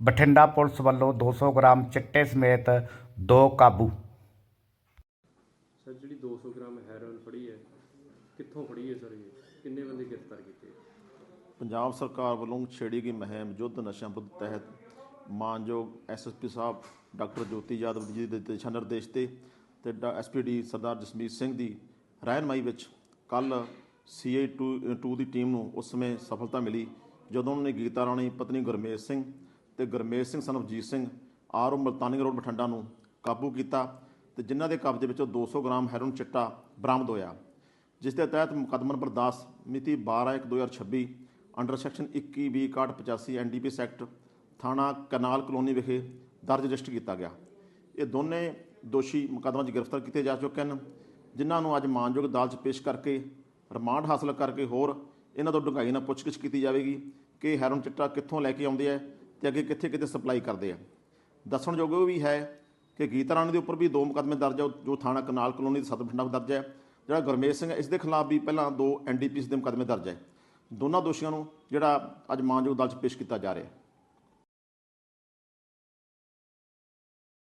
Bathinda police ਵੱਲੋਂ 200 gram ਚਿੱਟੇ ਸਮੇਤ ਦੋ ਕਾਬੂ। ਸਰ ਜਿਹੜੀ 200 ਗ੍ਰਾਮ ਹੈਰੋਇਨ ਫੜੀ ਹੈ ਕਿੱਥੋਂ ਫੜੀ ਹੈ ਸਰ ਇਹ? ਕਿੰਨੇ ਬੰਦੇ ਗ੍ਰਿਫਤਾਰ ਕੀਤੇ? ਪੰਜਾਬ ਸਰਕਾਰ ਵੱਲੋਂ ਛੇੜੀ ਗਈ ਮੁਹਿੰਮ ਯੁੱਧ ਨਸ਼ਿਆਂ ਵਿਰੁੱਧ ਤਹਿਤ ਮਾਨਯੋਗ ਐਸਐਸਪੀ ਸਾਹਿਬ ਡਾਕਟਰ ਜੋਤੀ ਯਾਦਵ ਜੀ ਦੇ ਦਿਸ਼ਾ ਨਿਰਦੇਸ਼ ਤੇ ਤੇ ਐਸਪੀਡੀ ਸਰਦਾਰ ਜਸਮੀਤ ਸਿੰਘ ਦੀ ਰਹਿਨਮਾਈ ਵਿੱਚ ਕੱਲ ਸੀਏ 2 ਦੀ ਟੀਮ ਨੂੰ ਉਸ ਸਮੇਂ ਸਫਲਤਾ ਮਿਲੀ ਜਦੋਂ ਉਹਨਾਂ ਨੇ ਗੀਤਾ ਰਾਣੀ ਪਤਨੀ ਗੁਰਮੇਸ਼ ਸਿੰਘ ਤੇ ਗੁਰਮੇਸ਼ ਸਿੰਘ ਸਨਵਜੀਤ ਸਿੰਘ ਆਰਓ ਮਲਤਾਨੀ ਰੋਡ ਬਠਿੰਡਾ ਨੂੰ ਕਾਬੂ ਕੀਤਾ ਤੇ ਜਿਨ੍ਹਾਂ ਦੇ ਕਬਜ਼ੇ ਵਿੱਚੋਂ 200 ਗ੍ਰਾਮ ਹੈਰੋਨ ਚਿੱਟਾ ਬਰਾਮਦ ਹੋਇਆ, ਜਿਸ ਦੇ ਤਹਿਤ ਮੁਕੱਦਮਾ ਨੰਬਰ 10 ਮਿਤੀ 12/1/2026 ਅੰਡਰ ਸੈਕਸ਼ਨ 21 ਐਨਡੀਪੀ ਸੈਕਟ ਥਾਣਾ ਕਨਾਲ ਕਲੋਨੀ ਵਿਖੇ ਦਰਜ ਰਜਿਸਟਰ ਕੀਤਾ ਗਿਆ। ਇਹ ਦੋਨੇ ਦੋਸ਼ੀ ਮੁਕੱਦਮਾ 'ਚ ਗ੍ਰਿਫਤਾਰ ਕੀਤੇ ਜਾ ਚੁੱਕੇ ਹਨ, ਜਿਨ੍ਹਾਂ ਨੂੰ ਅੱਜ ਮਾਨਯੋਗ ਅਦਾਲਤ 'ਚ ਪੇਸ਼ ਕਰਕੇ ਰਿਮਾਂਡ ਹਾਸਲ ਕਰਕੇ ਹੋਰ ਇਹਨਾਂ ਤੋਂ ਡੂੰਘਾਈ ਨਾਲ ਪੁੱਛਗਿੱਛ ਕੀਤੀ ਜਾਵੇਗੀ ਕਿ ਹੈਰੋਨ ਚਿੱਟਾ ਕਿੱਥੋਂ ਲੈ ਕੇ ਆਉਂਦੇ ਆ ਤੇ ਅੱਗੇ ਕਿੱਥੇ ਕਿੱਥੇ ਸਪਲਾਈ ਕਰਦੇ ਆ। ਦੱਸਣਯੋਗ ਇਹ ਵੀ ਹੈ ਕਿ ਗੀਤਾ ਰਾਣੀ ਦੇ ਉੱਪਰ ਵੀ ਦੋ ਮੁਕੱਦਮੇ ਦਰਜ ਆ, ਜੋ ਥਾਣਾ ਕਨਾਲ ਕਲੋਨੀ ਦੇ ਸਦਰ ਬਠਿੰਡਾ ਦਰਜ ਹੈ ਜਿਹੜਾ ਗੁਰਮੇਸ਼ ਸਿੰਘ ਹੈ ਇਸ ਦੇ ਖਿਲਾਫ ਵੀ ਪਹਿਲਾਂ ਦੋ ਐਨਡੀਪੀਐਸ ਦੇ ਮੁਕੱਦਮੇ ਦਰਜ ਹੈ ਦੋਨਾਂ ਦੋਸ਼ੀਆਂ ਨੂੰ ਜਿਹੜਾ ਅੱਜ ਮਾਨਯੋਗ ਅਦਾਲਤ 'ਚ ਪੇਸ਼ ਕੀਤਾ ਜਾ ਰਿਹਾ। ਹੈ